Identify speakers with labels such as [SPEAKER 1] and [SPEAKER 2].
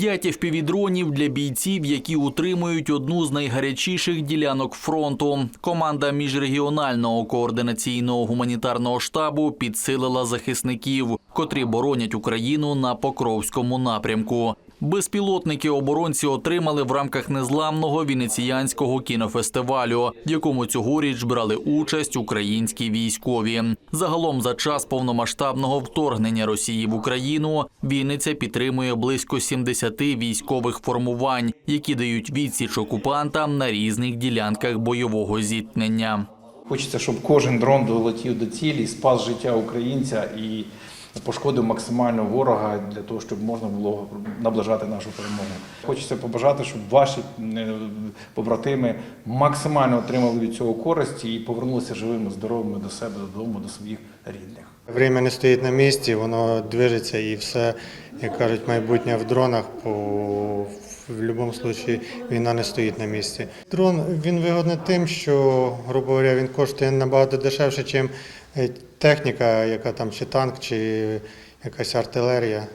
[SPEAKER 1] П'ять FPV-дронів для бійців, які утримують одну з найгарячіших ділянок фронту. Команда міжрегіонального координаційного гуманітарного штабу підсилила захисників, котрі боронять Україну на Покровському напрямку. Безпілотники оборонці отримали в рамках незламного венеціанського кінофестивалю, в якому цьогоріч брали участь українські військові. Загалом за час повномасштабного вторгнення Росії в Україну Вінниця підтримує близько 70 військових формувань, які дають відсіч окупантам на різних ділянках бойового зіткнення.
[SPEAKER 2] Хочеться, щоб кожен дрон долетів до цілі, спас життя українця і пошкодив максимально ворога для того, щоб можна було наближати нашу перемогу. Хочеться побажати, щоб ваші е, побратими максимально отримали від цього користі і повернулися живими, здоровими до себе додому, до своїх рідних.
[SPEAKER 3] Время не стоїть на місці, воно движеться і все, як кажуть, майбутнє в дронах, по в будь-якому випадку війна не стоїть на місці. Дрон він вигодний тим, що, грубо говоря, він коштує набагато дешевше, ніж техніка, яка там чи танк, чи якась артилерія.